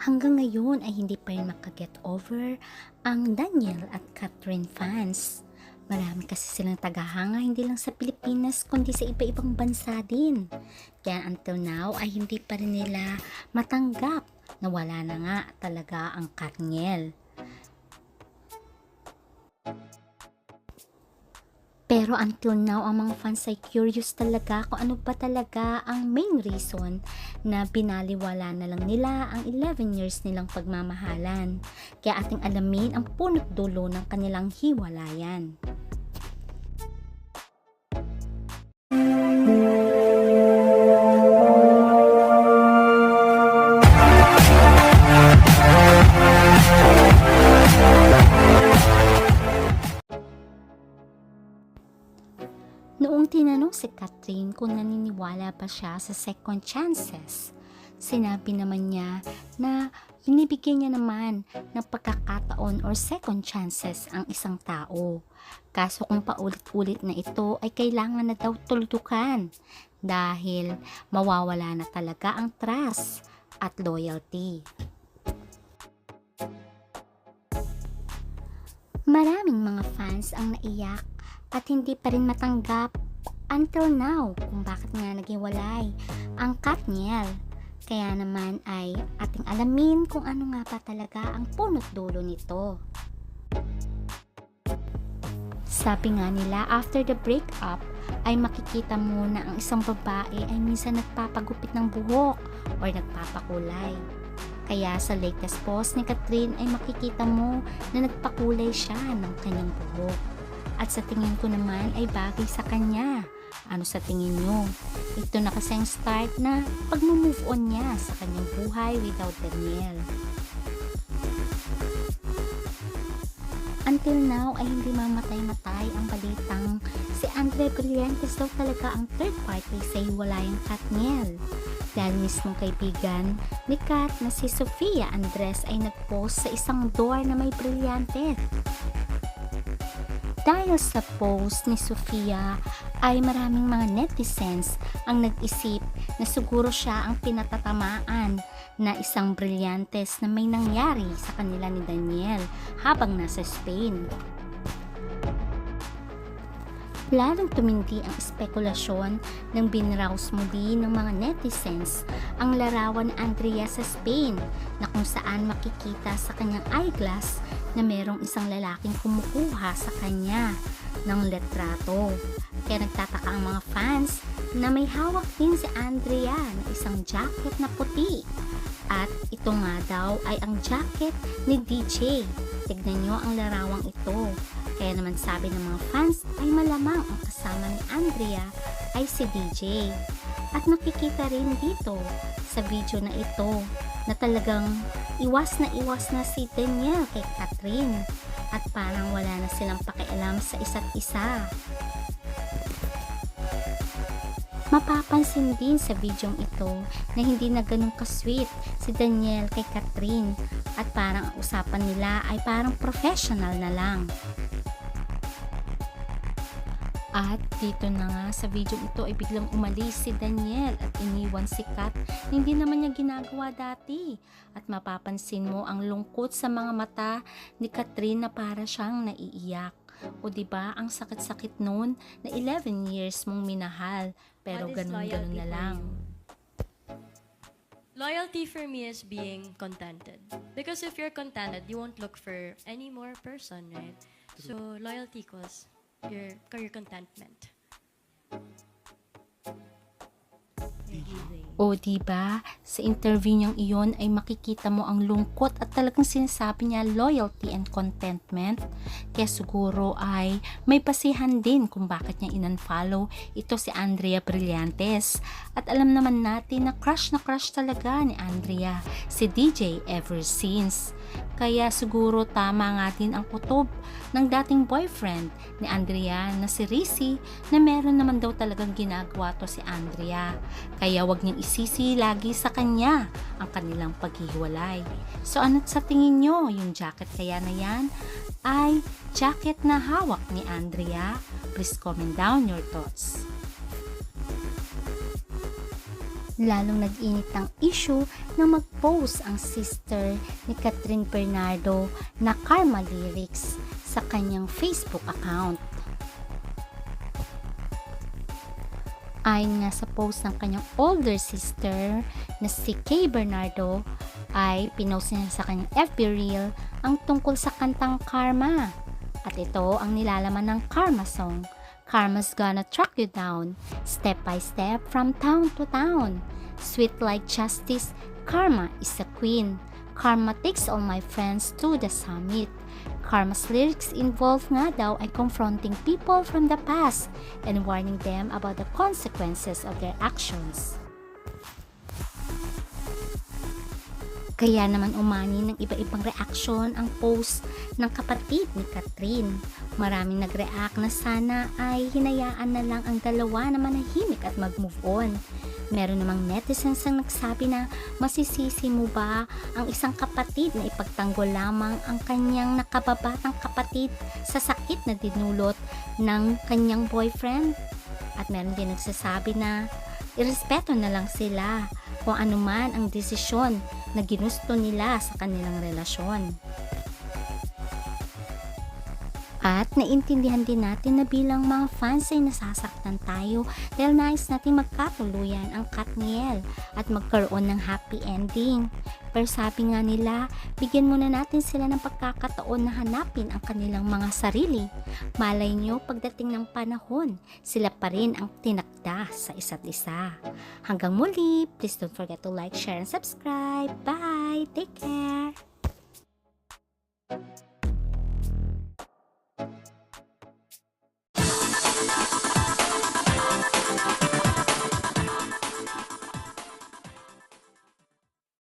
Hanggang ngayon ay hindi pa rin makaget over ang Daniel at Catherine fans. Marami kasi silang tagahanga hindi lang sa Pilipinas kundi sa iba-ibang bansa din. Kaya until now ay hindi pa rin nila matanggap na wala na nga talaga ang Katniel. Pero until now, ang mga fans ay curious talaga kung ano ba talaga ang main reason na binaliwala na lang nila ang 11 years nilang pagmamahalan. Kaya ating alamin ang punot dulo ng kanilang hiwalayan. Noong tinanong si Catherine kung naniniwala pa siya sa second chances, sinabi naman niya na binibigyan niya naman ng pagkakataon or second chances ang isang tao. Kaso kung paulit-ulit na ito ay kailangan na daw tulutukan dahil mawawala na talaga ang trust at loyalty. Maraming mga fans ang naiyak at hindi pa rin matanggap until now kung bakit nga naging walay ang Katniel. Kaya naman ay ating alamin kung ano nga pa talaga ang punot dulo nito. Sabi nga nila, after the breakup, ay makikita mo na ang isang babae ay minsan nagpapagupit ng buhok or nagpapakulay. Kaya sa latest post ni Catherine ay makikita mo na nagpakulay siya ng kanyang buhok. At sa tingin ko naman ay bagay sa kanya. Ano sa tingin nyo? Ito na kasi ang start na pag-move on niya sa kanyang buhay without Daniel. Until now ay hindi mamatay-matay ang balitang si Andre Brillantes daw talaga ang third party sa hiwalayang Katniel. Dahil mismong kaibigan ni Kat na si Sofia Andres ay nagpost sa isang door na may Brillantes. Dahil sa post ni Sofia ay maraming mga netizens ang nag-isip na siguro siya ang pinatatamaan na isang brilyantes na may nangyari sa kanila ni Daniel habang nasa Spain. Lalong tumindi ang spekulasyon ng binraus muli ng mga netizens ang larawan ni Andrea sa Spain na kung saan makikita sa kanyang eyeglass na merong isang lalaking kumukuha sa kanya ng letrato. Kaya nagtataka ang mga fans na may hawak din si Andrea na isang jacket na puti. At ito nga daw ay ang jacket ni DJ. Tignan nyo ang larawang ito. Kaya naman sabi ng mga fans ay malamang ang kasama ni Andrea ay si DJ. At nakikita rin dito sa video na ito na talagang iwas na iwas na si Daniel kay Catherine at parang wala na silang pakialam sa isa't isa. Mapapansin din sa videong ito na hindi na ganun ka-sweet si Daniel kay Catherine at parang ang usapan nila ay parang professional na lang. At dito na nga sa video ito ay biglang umalis si Daniel at iniwan si Kat na hindi naman niya ginagawa dati. At mapapansin mo ang lungkot sa mga mata ni Catherine na para siyang naiiyak. O di ba ang sakit-sakit noon na 11 years mong minahal pero ganun-ganun na lang. Loyalty for me is being contented. Because if you're contented, you won't look for any more person, right? So loyalty equals your, your contentment. O di ba sa interview niyang iyon ay makikita mo ang lungkot at talagang sinasabi niya loyalty and contentment. Kaya siguro ay may pasihan din kung bakit niya in-unfollow ito si Andrea Brillantes. At alam naman natin na crush na crush talaga ni Andrea si DJ ever since. Kaya siguro tama nga din ang kutob ng dating boyfriend ni Andrea na si Rizzy na meron naman daw talagang ginagawa to si Andrea. Kaya wag niyang isisi lagi sa kanya ang kanilang paghihiwalay. So ano sa tingin nyo yung jacket kaya na yan ay jacket na hawak ni Andrea? Please comment down your thoughts. Lalong nag-init ang issue na mag-post ang sister ni Catherine Bernardo na Karma Lyrics sa kanyang Facebook account. Ayon nga sa post ng kanyang older sister na si Kay Bernardo ay pinost niya sa kanyang FB reel ang tungkol sa kantang Karma. At ito ang nilalaman ng Karma song. Karma's gonna track you down, step by step from town to town. Sweet like justice, Karma is a queen. Karma takes all my friends to the summit. Karma's lyrics involve nga daw ay confronting people from the past and warning them about the consequences of their actions. Kaya naman umani ng iba-ibang reaksyon ang post ng kapatid ni Catherine. Maraming nag-react na sana ay hinayaan na lang ang dalawa na manahimik at mag-move on. Meron namang netizens ang nagsabi na masisisi mo ba ang isang kapatid na ipagtanggol lamang ang kanyang nakababatang kapatid sa sakit na dinulot ng kanyang boyfriend? At meron din nagsasabi na irespeto na lang sila kung anuman ang desisyon na ginusto nila sa kanilang relasyon. At naintindihan din natin na bilang mga fans ay nasasaktan tayo dahil nais natin magkatuluyan ang Katniel at magkaroon ng happy ending. Pero sabi nga nila, bigyan muna natin sila ng pagkakataon na hanapin ang kanilang mga sarili. Malay nyo, pagdating ng panahon, sila pa rin ang tinakda sa isa't isa. Hanggang muli, please don't forget to like, share, and subscribe. Bye! Take care!